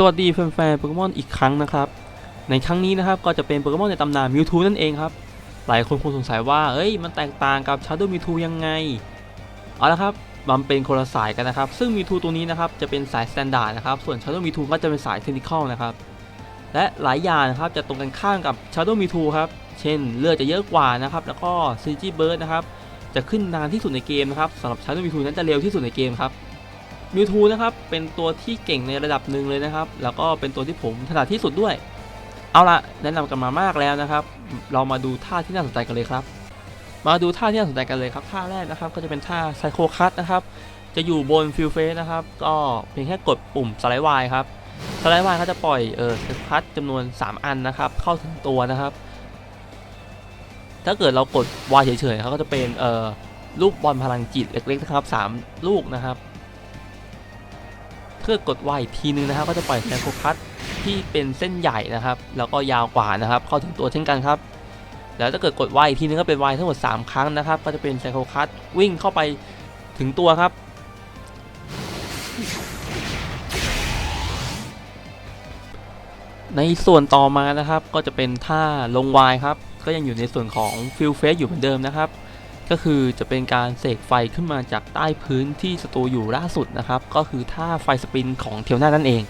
สวัสดีแฟนๆโปเกมอนอีกครั้งนะครับ ในครั้งนี้นะครับก็จะเป็นโปเกมอนในตำนานมิวทูนั่นเองครับ หลายคนคงสงสัยว่าเอ้ยมันแตกต่างกับชาร์ด w มิวทูยังไง เอาละครับมันเป็นคนละสายกันนะครับ ซึ่งมิวทูตัวนี้นะครับจะเป็นสายสแตนดาร์ดนะครับ ส่วนชาร์ด w มิวทูก็จะเป็นสายเทคนิคอลนะครับ และหลายอย่างนะครับจะตรงกันข้ามกับชาร์ด w มิวทูครับ เช่นเลือดจะเยอะกว่านะครับ แล้วก็ซีจีเบิร์ดนะครับจะขึ้นนานที่สุดในเกมนะครับสำหรับชาร์ด w มิวทูนั้นจะเร็วที่สุดในเกมครับ มิวทูนะครับเป็นตัวที่เก่งในระดับหนึ่งเลยนะครับ แล้วก็เป็นตัวที่ผมถนัดที่สุดด้วย เอาละแนะนำกันมามากแล้วนะครับ เรามาดูท่าที่น่าสนใจกันเลยครับ มาดูท่าที่น่าสนใจกันเลยครับ ท่าแรกนะครับก็จะเป็นท่าไซโคคัตนะครับ จะอยู่บนฟิลเฟสนะครับ ก็เพียงแค่กดปุ่มสไลด์วายครับ สไลด์วายเขาจะปล่อยเออไซโคคัตจำนวน 3 อันนะครับ เข้าถึงตัวนะครับ ถ้าเกิดเรากดวายเฉยๆเขาก็จะเป็นเออลูกบอลพลังจิตเล็กๆนะครับสามลูกนะครับ พื่อกดวายทีนึงนะครับ ก็จะปล่อยแซงโคคัตที่เป็นเส้นใหญ่นะครับ แล้วก็ยาวกว่านะครับ เข้าถึงตัวเช่นกันครับ แล้วถ้าเกิดกดวายทีนึงก็เป็นวายทั้งหมด 3 ครั้งนะครับ ก็จะเป็นไซโคคัตวิ่งเข้าไปถึงตัวครับ ในส่วนต่อมานะครับก็จะเป็นท่าลงวายครับ ก็ยังอยู่ในส่วนของฟิลเฟสอยู่เหมือนเดิมนะครับ ก็คือจะเป็นการเสกไฟขึ้นมาจากใต้พื้นที่ศัตรูอยู่ล่าสุดนะครับ ก็คือท่าไฟสปินของเทียวหน้านั่นเอง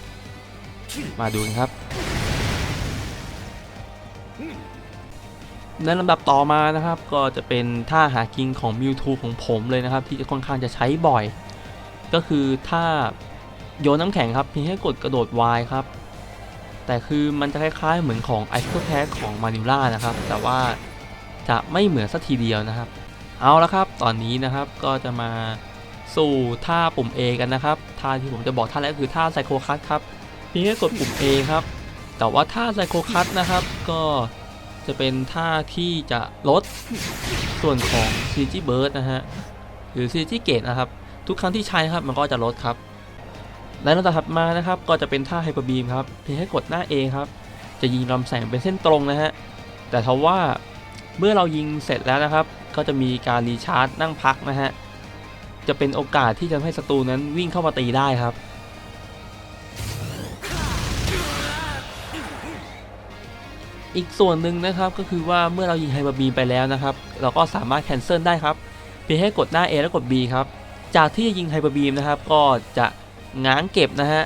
มาดูกันครับในลำดับต่อมานะครับ ก็จะเป็นท่าหากินของมิวทูของผมเลยนะครับ ที่จะค่อนข้างจะใช้บ่อย ก็คือท่าโยนน้ำแข็งครับเพียงแค่กดกระโดด Y ครับ แต่คือมันจะคล้ายๆเหมือนของไอ c ค e แ a ของมานิล่านะครับ แต่ว่าจะไม่เหมือนสักทีเดียวนะครับ เอาละครับ ตอนนี้นะครับก็จะมาสู่ท่าปุ่ม A กันนะครับ ท่าที่ผมจะบอกท่าแรกคือท่าไซโคคัตครับเพียงแค่กดปุ่ม A ครับ แต่ว่าท่าไซโคคัตนะครับ ก็จะเป็นท่าที่จะลดส่วนของ CG Burst นะฮะ หรือ CG Gate นะครับ ทุกครั้งที่ใช้ครับมันก็จะลดครับในลำดับถัดมานะครับ ก็จะเป็นท่าไฮเปอร์บีมครับ เพียงแค่กดหน้า A ครับ จะยิงลำแสงเป็นเส้นตรงนะฮะ แต่ทว่าเมื่อเรายิงเสร็จแล้วนะครับ ก็จะมีการรีชาร์จนั่งพักนะฮะ จะเป็นโอกาสที่จะให้ศัตรูนั้นวิ่งเข้ามาตีได้ครับ อีกส่วนหนึ่งนะครับก็คือว่าเมื่อเรายิงไฮเปอร์บีไปแล้วนะครับ เราก็สามารถแคนเซิลได้ครับเพียงแค่กดหน้า A แล้วกด B ครับ จากที่จะยิงไฮเปอร์บีมนะครับ ก็จะง้างเก็บนะฮะ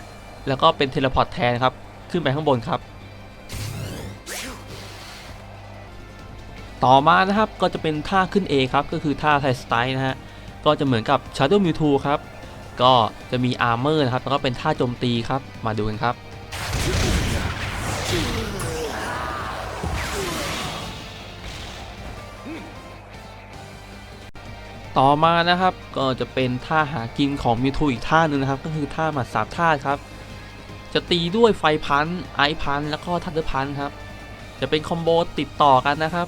แล้วก็เป็นเทเลพอร์ตแทนครับ ขึ้นไปข้างบนครับ ต่อมานะครับก็จะเป็นท่าขึ้น A ครับก็คือท่าไทสไตล์นะฮะก็จะเหมือนกับ Shadow Mewtwo ครับก็จะมีอาร์เมอร์นะครับแล้วก็เป็นท่าโจมตีครับมาดูกันครับต่อมานะครับก็จะเป็นท่าหากินของมิวทูอีกท่าหนึ่งนะครับ ก็คือท่าหมัดสามท่าครับ จะตีด้วยไฟพันไอพันแล้วก็ทันเดอร์พันครับ จะเป็นคอมโบติดต่อกันนะครับ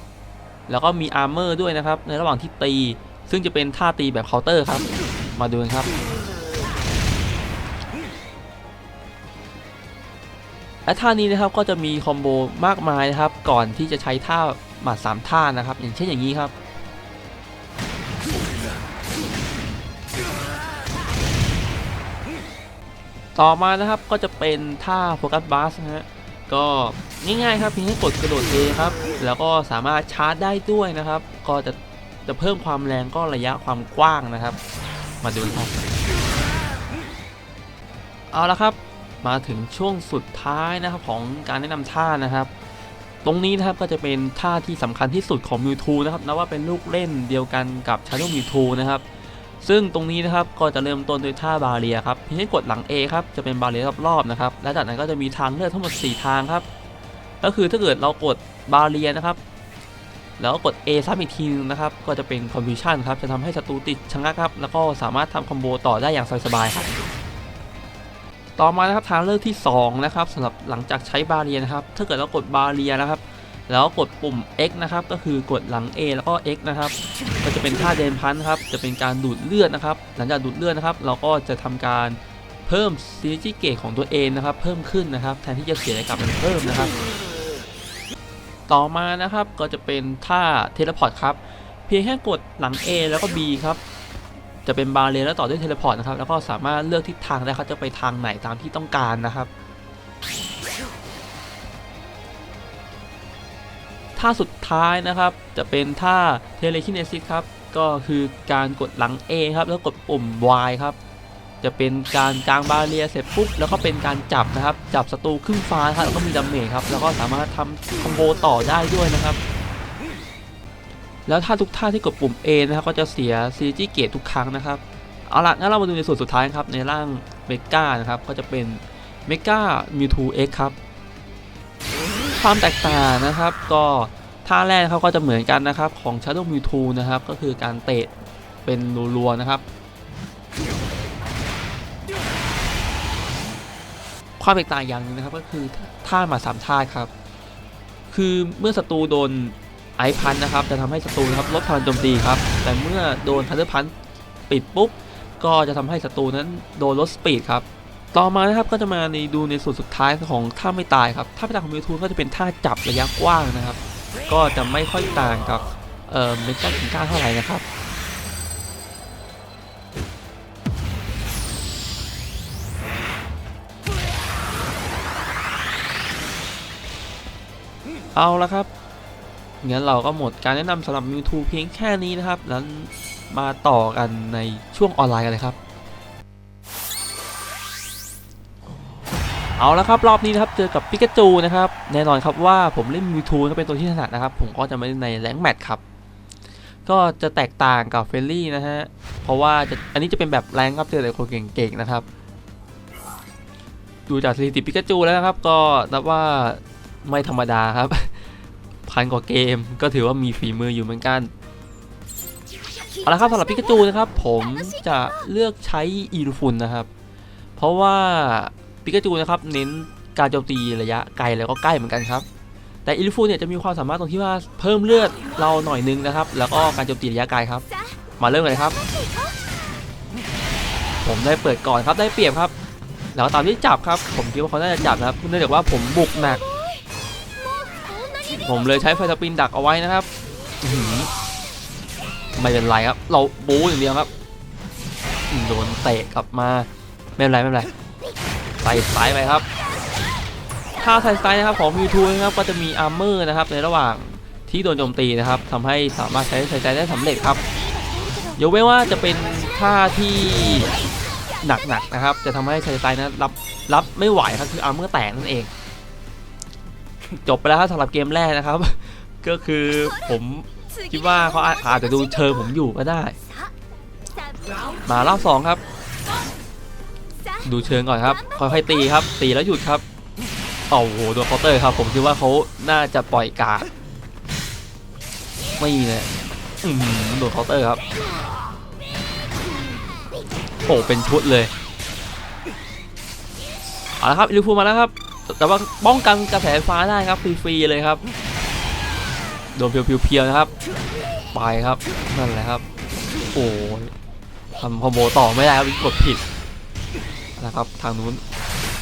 แล้วก็มีอาร์เมอร์ด้วยนะครับ ในระหว่างที่ตี ซึ่งจะเป็นท่าตีแบบเคาน์เตอร์ครับ มาดูกันครับและท่านี้นะครับก็จะมีคอมโบมากมายนะครับ ก่อนที่จะใช้ท่าหมัดสามท่านะครับ อย่างเช่นอย่างนี้ครับ ต่อมานะครับก็จะเป็นท่าโฟกัสบ s สนะฮะก็ ง่ายๆครับเพียงแค่กดกระโดด A ครับ แล้วก็สามารถชาร์จได้ด้วยนะครับ ก็จะจะเพิ่มความแรงก็ระยะความกว้างนะครับ มาดูครับ เอาละครับ มาถึงช่วงสุดท้ายนะครับของการแนะนำท่านะครับ ตรงนี้นะครับก็จะเป็นท่าที่สำคัญที่สุดของ Mewtwo นะครับนับว่าเป็นลูกเล่นเดียวกันกับ Shadow Mewtwo นะครับซึ่งตรงนี้นะครับก็จะเริ่มต้นด้วยท่าบาเรียครับเพียงแค่กดหลัง A ครับจะเป็นบาเรียรอบๆนะครับและจากนั้นก็จะมีทางเลือกทั้งหมด 4 ทางครับ ก็คือถ้าเกิดเรากดบาเรียนะครับ แล้วกด A ซ้ำอีกทีนึงนะครับ ก็จะเป็น confusion ครับ จะทำให้ศัตรูติดชะงักครับ แล้วก็สามารถทำคอมโบต่อได้อย่างสบายๆครับ ต่อมานะครับทางเลือกที่ 2 นะครับสำหรับหลังจากใช้บาเรียนะครับ ถ้าเกิดเรากดบาเรียนะครับ แล้วกดปุ่ม X นะครับ ก็คือกดหลัง A แล้วก็ X นะครับ ก็จะเป็นท่าเดนพันครับ จะเป็นการดูดเลือดนะครับ หลังจากดูดเลือดนะครับ เราก็จะทำการเพิ่มซีจีเกตของตัวเองนะครับ เพิ่มขึ้นนะครับ แทนที่จะเสียอะไรกลับมันเพิ่มนะครับ ต่อมานะครับก็จะเป็นท่าเทเลพอร์ตครับ เพียงแค่กดหลัง A แล้วก็ B ครับจะเป็นบาเรีแล้วต่อด้วยเทเลพอร์ตนะครับแล้วก็สามารถเลือกทิศทางได้ครับจะไปทางไหนตามที่ต้องการนะครับท่าสุดท้ายนะครับ จะเป็นท่าเทเลคินเนซิสครับ ก็คือการกดหลัง A ครับ แล้วกดปุ่ม Y ครับ จะเป็นการกางบาเรียเสร็จปุ๊บแล้วก็เป็นการจับนะครับ จับศัตรูครึ่งฟ้าครับแล้วก็มีดาเมจครับ แล้วก็สามารถทำคอมโบต่อได้ด้วยนะครับ แล้วถ้าทุกท่าที่กดปุ่ม A นะครับก็จะเสียซีจีเกตทุกครั้งนะครับเอาละงั้นเรามาดูในส่วนสุดท้ายครับในร่างเมกานะครับก็จะเป็นเมกามิวทูเอ็กครับความแตกต่างนะครับ ก็ท่าแรกเขาก็จะเหมือนกันนะครับของ Shadow Mewtwo นะครับก็คือการเตะเป็นรัวๆนะครับ ความแตกต่างอย่างหนึงนะครับก็คือท่าหมาสามท่าครับ คือเมื่อศัตรูโดนไอพันนะครับจะทำให้ศัตรูนะครับลดพลังโจมตีครับ แต่เมื่อโดนทันเดอร์พันปิดปุ๊บ ก็จะทำให้ศัตรูนั้นโดนลดสปีดครับต่อมานะครับก็จะมาในดูในส่วนสุดท้ายของท่าไม่ตายครับท่าไม่ตายของมิวทูก็จะเป็นท่าจับระยะกว้างนะครับ ก็จะไม่ค่อยต่างกับเอ่อเมกาคิงก้าเท่าไหร่นะครับ เอาละครับงั้นเราก็หมดการแนะนำสำหรับ Mewtwo เพียงแค่นี้นะครับแล้วมาต่อกันในช่วงออนไลน์กันเลยครับ เอาละครับรอบนี้นะครับเจอกับปิกาจูนะครับแน่นอนครับว่าผมเล่น Mewtwo ก็เป็นตัวที่ถนัดนะครับ ผมก็จะไม่เล่นในแรงแมตช์ครับก็จะแตกต่างกับเฟลลี่นะฮะ เพราะว่าจะอันนี้จะเป็นแบบแรงครับเจอแต่คนเก่งๆนะครับ ดูจากสถิติปิกาจูแล้วนะครับ ก็นับว่า ไม่ธรรมดาครับ พันกว่าเกมก็ถือว่ามีฝีมืออยู่เหมือนกันเอาละครับสำหรับปิกาจูนะครับ ผมจะเลือกใช้อีรูฟุนนะครับ เพราะว่าปิกาจูนะครับ เน้นการโจมตีระยะไกลแล้วก็ใกล้เหมือนกันครับ แต่อีรูฟุนเนี่ยจะมีความสามารถตรงที่ว่าเพิ่มเลือดเราหน่อยนึงนะครับ แล้วก็การโจมตีระยะไกลครับ มาเริ่มเลยครับ ผมได้เปิดก่อนครับได้เปรียบครับ แล้วตามที่จับครับ ผมคิดว่าเขาน่าจะจับนะครับเนื่องจากว่าผมบุกหนัก ผมเลยใช้ไฟสปินดักเอาไว้นะครับไม่เป็นไรครับ เราบู๊อย่างเดียวครับโดนเตะกลับมาไม่เป็นไรไม่เป็นไรใส่สายไปครับถ้าใส่สายนะครับของมิวทูนะครับก็จะมีอาร์เมอร์นะครับในระหว่างที่โดนโจมตีนะครับทำให้สามารถใช้ใส่ใจได้สำเร็จครับยกเว้นว่าจะเป็นท่าที่หนักๆนะครับ จะทำให้ใส่ใจนั้นรับรับไม่ไหวครับคืออาร์เมอร์แตกนั่นเอง จบไปแล้วครับสำหรับเกมแรกนะครับ ก็คือผมคิดว่าเขาอาจจะดูเชิงผมอยู่ก็ได้ มารอบสองครับ ดูเชิงก่อนครับ ค่อยๆตีครับ ตีแล้วหยุดครับโอ้โหโดนเคาน์เตอร์ครับ ผมคิดว่าเขาน่าจะปล่อยกาดไม่เลยโดนเคาน์เตอร์ครับโอ้เป็นชุดเลยเอาละครับลิวพูมาแล้วครับ แต่ว่าป้องกันกระแสไฟฟ้าได้ครับฟรีๆเลยครับโดนเพียวๆนะครับ ไปครับนั่นแหละครับ โอ้ยทำคอมโบต่อไม่ได้ครับกดผิดนะครับทางนู้น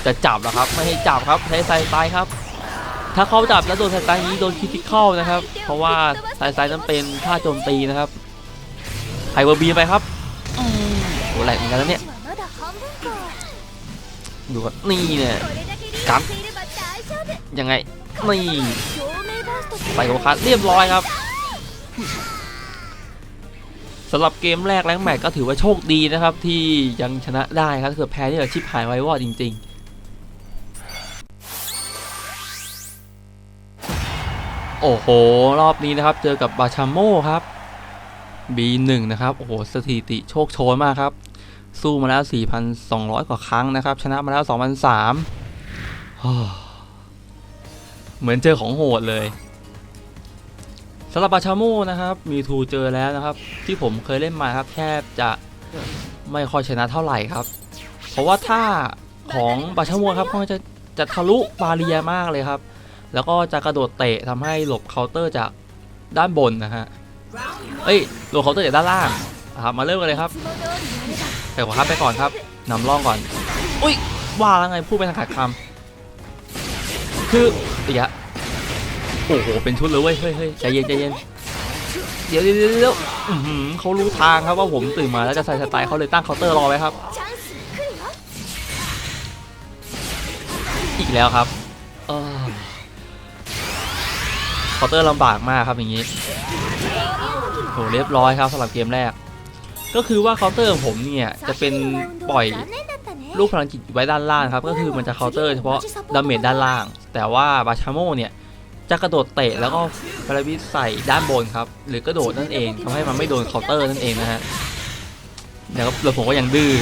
จะจับแล้วครับ ไม่ให้จับครับใช้ไซไซครับ ถ้าเขาจับแล้วโดนไซไซนี้โดนคิติคอลนะครับ เพราะว่าไซไซนั้นเป็นท่าโจมตีนะครับไฮเวอร์บีไปครับอืมโอ้แหลกเหมือนกันแล้วเนี่ยดูก่อนนี่เนี่ย กัดยังไงนี่ไปโกคัสเรียบร้อยครับสำหรับเกมแรกแรงแมตช์ก็ถือว่าโชคดีนะครับ ที่ยังชนะได้ครับถ้าเกิดแพ้นี่แบบชิปหายไว้วอดจริง ๆโอ้โห รอบนี้นะครับ เจอกับบาชาโมครับ B1 นะครับ โอ้โห สถิติโชคโชนมากครับ สู้มาแล้ว 4,200 กว่าครั้งนะครับ ชนะมาแล้ว 2,003ฮ่า เหมือนเจอของโหดเลยสำหรับบาชาโมนะครับมีทูเจอแล้วนะครับ ที่ผมเคยเล่นมาครับแทบจะไม่ค่อยชนะเท่าไหร่ครับ เพราะว่าท่าของบาชาโมครับเขาจะจะทะลุบาเรียมากเลยครับ แล้วก็จะกระโดดเตะทำให้หลบเคาน์เตอร์จากด้านบนนะฮะเอ้ยหลบเคาน์เตอร์จากด้านล่างนะครับมาเริ่มกันเลยครับไปก่อนครับไปก่อนครับนำร่องก่อน อุ้ยว่าแล้วไงพูดไปทางขาดคำ คือเดี๋ยวโอ้โห เป็นชุดเลยเว้ย เฮ้ยเฮ้ยใจเย็นใจเย็นเดี๋ยวเดี๋ยวเดี๋ยวเขารู้ทางครับว่าผมตื่นมาแล้วจะใส่สไตล์เขาเลยตั้งเคาน์เตอร์รอไว้ครับ อีกแล้วครับเออเขาาน์เตอร์ลำบากมากครับอย่างนี้โหเรียบร้อยครับสำหรับเกมแรก ก็คือว่าเคาน์เตอร์ของผมเนี่ยจะเป็นปล่อยลูกพลังจิตไว้ด้านล่างครับ ก็คือมันจะเคาน์เตอร์เฉพาะดาเมจด้านล่าง แต่ว่าบาชาโมเนี่ยจะกระโดดเตะแล้วก็พลวิสใส่ด้านบนครับ หรือกระโดดนั่นเองทำให้มันไม่โดนเคาน์เตอร์นั่นเองนะฮะเดี๋ยวเราผมก็ยังดื้อ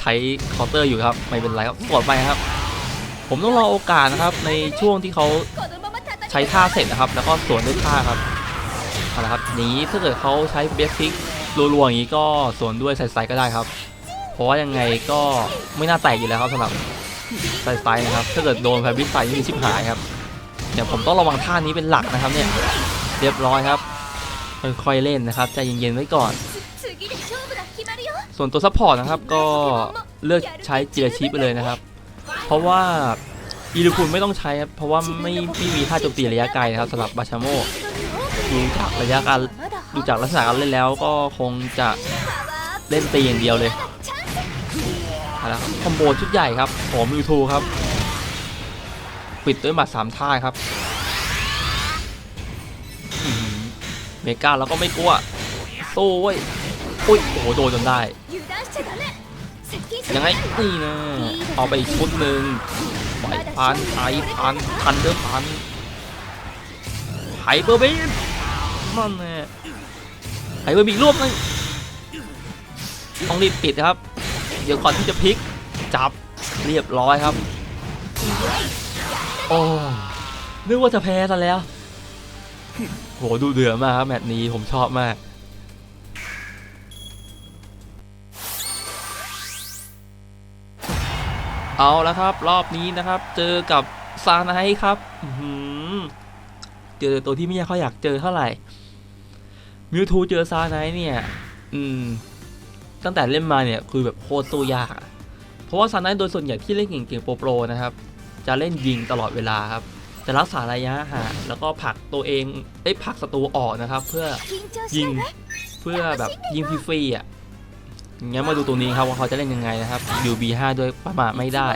ใช้เคาน์เตอร์อยู่ครับ ไม่เป็นไรครับกดไปครับ ผมต้องรอโอกาสนะครับในช่วงที่เขาใช้ท่าเสร็จนะครับ แล้วก็สวนด้วยท่าครับเอาละครับนี้ถ้าเกิดเขาใช้เบสฟิกรัวๆอย่างนี้ก็สวนด้วยใส่ๆก็ได้ครับ เพราะว่ายังไงก็ไม่น่าแตกอยู่แล้วครับสำหรับ ใส่ไซนะครับ ถ้าเกิดโดนแฟบิสไซนี่ชิบหายครับเดี๋ยวผมต้องระวังท่านี้เป็นหลักนะครับเนี่ย เรียบร้อยครับ ค่อยๆเล่นนะครับใจเย็นๆไว้ก่อน ส่วนตัวซัพพอร์ตนะครับก็เลือกใช้เจียชิปไปเลยนะครับ เพราะว่าอีลูคุณไม่ต้องใช้ครับเพราะว่าไม่ไม่มีท่าโจมตีระยะไกลนะครับสำหรับบาชาโมดูจากระยะการดูจากลักษณะการเล่นแล้วก็คงจะเล่นตีอย่างเดียวเลย เอาละครับคอมโบชุดใหญ่ครับของมิวทูครับ ปิดด้วยหมัดสามท่าครับเมกาแล้วก็ไม่กลัวสู้เว้ยอุ้ยโอ้โหโดนจนได้ ยังไงนี่นะเอาไปอีกชุดหนึ่งปล่อยพันไทยพันพันเดอร์พันไฮเปอร์บีมมันแน่ไฮเปอร์บีรวบเลยต้องรีบปิดครับ ดี๋ยวก่อนที่จะพลิกจับเรียบร้อยครับ โอ้นึกว่าจะแพ้ซะแล้ว โหดูเดือดมากครับแมตช์นี้ผมชอบมากเอาแล้วครับ รอบนี้นะครับ เจอกับซาไนท์ครับเจอตัวที่ไม่ค่อยอยากเจอเท่าไหร่มิวทูเจอซาไนท์เนี่ย อืม ตั้งแต่เล่นมาเนี่ยคือแบบโคตรสู้ยาก เพราะว่าซาไนท์โดยส่วนใหญ่ที่เล่นเก่งๆโปรๆนะครับ จะเล่นยิงตลอดเวลาครับจะรักษาระยะห่างแล้วก็ผลักตัวเองเอ้ผลักศัตรูออกนะครับ เพื่อยิงเพื่อแบบยิงฟรีๆอะงั้นมาดูตัวนี้ครับว่าเขาจะเล่นยังไงนะครับอยู่ B5 ด้วยประมาทไม่ได้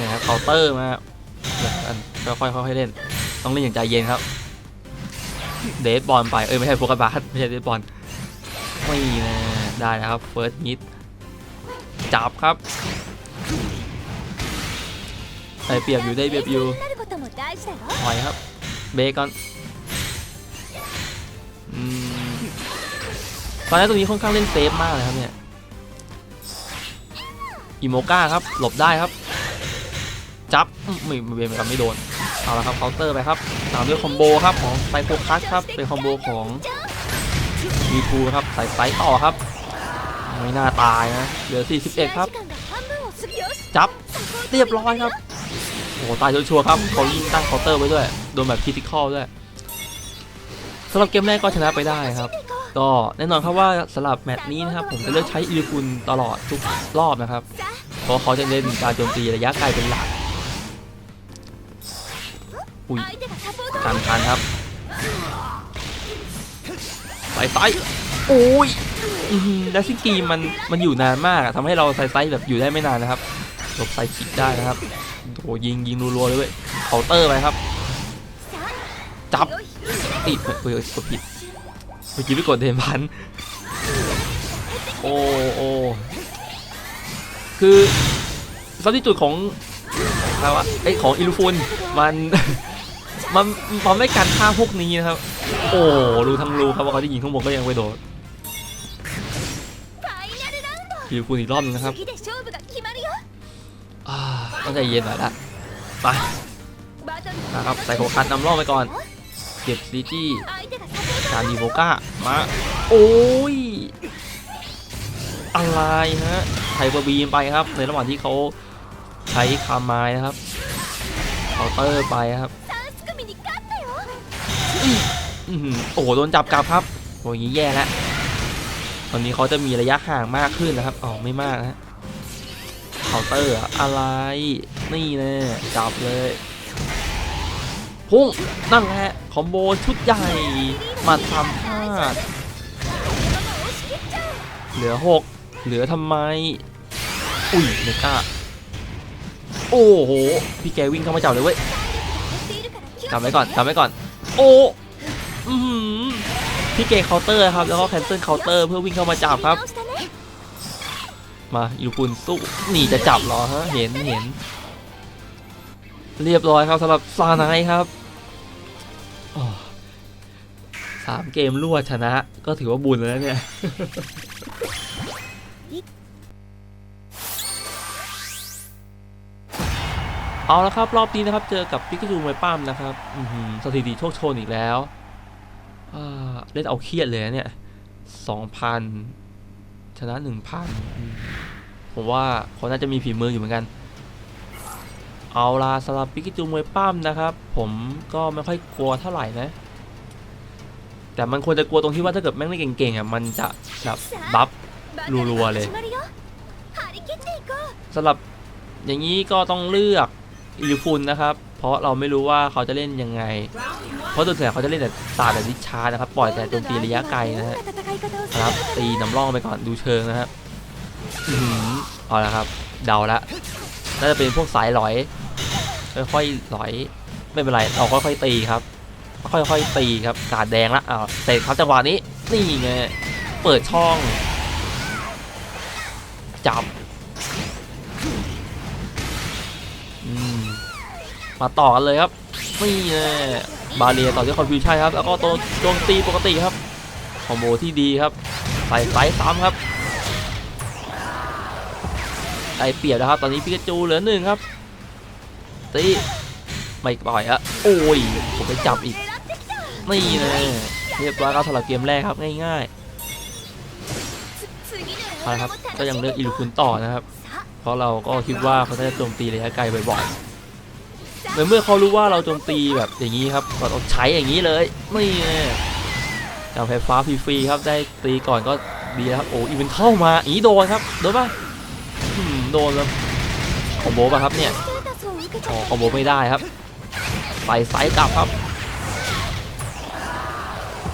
นะครับเคาน์เตอร์มาค่อยๆค่อยๆเล่น ต้องเล่นอย่างใจเย็นครับ เดทบอลไป เอ้ยไม่ใช่โฟกัสบาสไม่ใช่เดทบอล ไม่นะได้นะครับเฟิร์สมิดจับครับได้เปรียบอยู่ได้เปรียบอยู่ถอยครับ เบรกก่อนอตอนนี้ตัวนี้ค่อนข้างเล่นเซฟมากเลยครับเนี่ยอิโมก้าครับ หลบได้ครับ จับอืมไม่เบนครับไม่โดน เอาละครับเคาน์เตอร์ไปครับตามด้วยคอมโบครับของไซโคคัสครับ เป็นคอมโบของ มีทูครับใส่ไซส์ต่อครับ ไม่น่าตายนะ เหลือ 41 ครับ จับเรียบร้อยครับ โอ้โหตายชัวร์ครับเขายิงตั้งเคาน์เตอร์ไว้ด้วย โดนแบบคริติคอลด้วยสำหรับเกมแรกก็ชนะไปได้ครับ ก็แน่นอนครับว่าสำหรับแมตช์นี้นะครับผมจะเลือกใช้อิริคุนตลอดทุกรอบนะครับ เพราะเขาจะเล่นการโจมตีระยะไกลเป็นหลักอุ้ยทันทันครับ ใส่ไซส์โอ้ยดัซซิกีมันมันอยู่นานมากอะทำให้เราใส่ไซส์แบบอยู่ได้ไม่นานนะครับหลบไซส์คิกได้นะครับโอ้ยิงยิงรัวๆเลยเว้ยเคาน์เตอร์ไปครับ จับติดเฮ้ยกดผิดเมื่อกี้ไปกดเดนพันโอ้โอ้คือสัติจุดของอะไรวะไอของอิลูฟุนมันมันมันไม่กันท่าพวกนี้นะครับ โอ้รู้ทั้งรู้ครับว่าเขาจะยิงข้างบนก็ยังไม่โดนอิลูฟุนอีกรอบนึงนะครับอ่าต้องใจเย็นหน่อยละไปนะครับใส่โคคันนำรอบไปก่อน เก็บซีจี้การดีโบก้ามา โอ้ย อะไรฮะไทเบอร์บีมไปครับ ในระหว่างที่เขาใช้คาไม้นะครับเคาน์เตอร์ไปครับอื้อหือ โอ้โหโดนจับกลับครับโอ้ยงี้แย่แล้วตอนนี้เขาจะมีระยะห่างมากขึ้นนะครับอ๋อไม่มากนะเคาน์เตอร์อะไรนี่น่จับเลยพุ่งนั่นแหละคอมโบชุดใหญ่มาทำพลาดเหลือหกเหลือทำไม อุ้ยเมกาโอ้โห พี่แกวิ่งเข้ามาจับเลยเว้ยจำไว้ก่อนจำไว้ก่อน โอ้ พี่เกเคาน์เตอร์ครับ แล้วก็แคนเซิลเคาน์เตอร์เพื่อวิ่งเข้ามาจับครับ มาอยู่ปุนสู้หนีจะจับเหรอฮะเห็นเห็น เรียบร้อยครับสำหรับซานายครับสามเกมรวดชนะ ก็ถือว่าบุญแล้วเนี่ยเอาละครับ รอบนี้นะครับ เจอกับปิกาจูมวยป้ามนะครับสถิติโชคโชนอีกแล้ว เล่นเอาเครียดเลยเนี่ยสองพันชนะหนึ่งพันผมว่าเขาน่าจะมีฝีมืออยู่เหมือนกัน เอาล่ะสำหรับปิกาจูมวยปั้มนะครับ ผมก็ไม่ค่อยกลัวเท่าไหร่นะ แต่มันควรจะกลัวตรงที่ว่าถ้าเกิดแม่งเล่นเก่งๆอะมันจะแบบบัฟรัวๆเลยสำหรับอย่างนี้ก็ต้องเลือกอิลิฟุนนะครับ เพราะเราไม่รู้ว่าเขาจะเล่นยังไง เพราะตัวแทนเขาจะเล่นแต่ศาสตร์แบบดิชานะครับ ปล่อยแต่โจมตีระยะไกลนะฮะครับตีนำร่องไปก่อนดูเชิงนะครับอ๋อหือเอาละครับ เดาละน่าจะเป็นพวกสายหลอย ค่อยๆหลอยไม่เป็นไรเราค่อยๆตีครับ ค่อยๆตีครับกาดแดงละอ้าวเสร็จครับจังหวะนี้นี่ไงเปิดช่องจับ มาต่อกันเลยครับนี่แน่บาเรียต่อด้วยคอนฟิวชั่นครับแล้วก็ตัวโจมตีปกติครับคอมโบที่ดีครับใส่ไซส์ซ้ำครับได้เปรียบนะครับ ตอนนี้พิกาจูเหลือหนึ่งครับตีไม่ปล่อยอะโอ้ยผมไปจับอีกนี่แน่เรียบร้อยครับสำหรับเกมแรกครับง่ายๆเอาละครับก็ยังเลือกอิลูคุณต่อนะครับ เพราะเราก็คิดว่าเขาจะโจมตีระยะไกลบ่อยๆ ในเมื่อเขารู้ว่าเราโจมตีแบบอย่างนี้ครับเราต้องใช้อย่างนี้เลยนี่ไงจากไฟฟ้าฟรีๆครับได้ตีก่อนก็ดีแล้วครับโอ้อีเวนเข้ามาอีโดนครับโดนป่ะโดนแล้วคอมโบป่ะครับเนี่ยอ๋อคอมโบไม่ได้ครับใส่ไซส์กลับครับ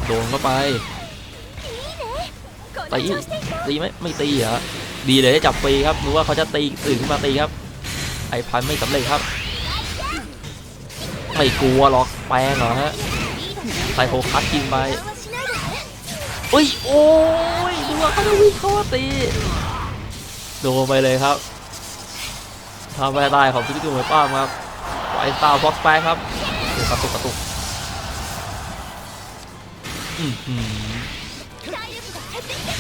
โดนเข้าไปตีตีไหมไม่ตีเหรอดีเลยได้จับฟรีครับรู้ว่าเขาจะตีตื่นขึ้นมาตีครับ ไอพันไม่สำเร็จครับ ไม่กลัวหรอกแปลงเหรอฮะไซโคคัสกินไปอุ้ยโอ้ยดูว่าเขาจะวิ่งเข้ามาตีโดนไปเลยครับทำไปได้ของพิกตูมป้ามครับไอสตาร์ฟ็อกซ์ไปครับกระตุกกระตุกอือหือ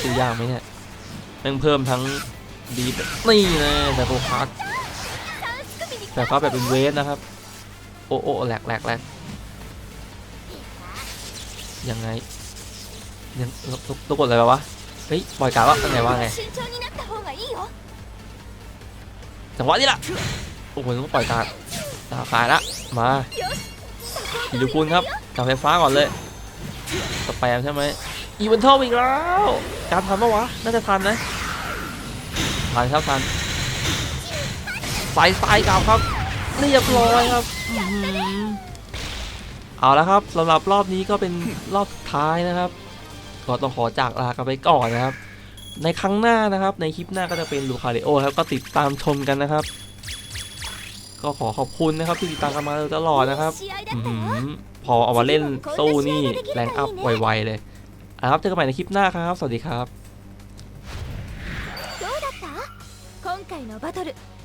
ตัวยากไหมเนี่ยแม่งเพิ่มทั้งดีแบบนี่นะแต่โฟกัสแต่เขาแบบเป็นเวฟนะครับ โอ้โอ้แหลกแหลกแหลกยังไงยังตัวตัวกดอะไรวะเฮ้ยปล่อยกาว่าไงว่าไงจังหวะนี้ล่ะโอ้โหต้องปล่อยการตาขายละมาฮิลูคุณครับจับไฟฟ้าก่อนเลยสแปมใช่ไหมอีเวนทอลอีกแล้วการทันปะวะน่าจะทันนะทันครับทันสายสายกลับครับเรียบร้อยครับ เอาละครับสำหรับรอบนี้ก็เป็นรอบสุดท้ายนะครับก็ต้องขอจากลากันไปก่อนนะครับ ในครั้งหน้านะครับ ในคลิปหน้าก็จะเป็นลูคาเรโอครับก็ติดตามชมกันนะครับ ก็ขอขอบคุณนะครับที่ติดตามกันมาตลอดนะครับอพอเอามาเล่นสู้นี่แรงอัพไวๆเลยเอาละครับเจอกันใหม่ในคลิปหน้าครับ สวัสดีครับ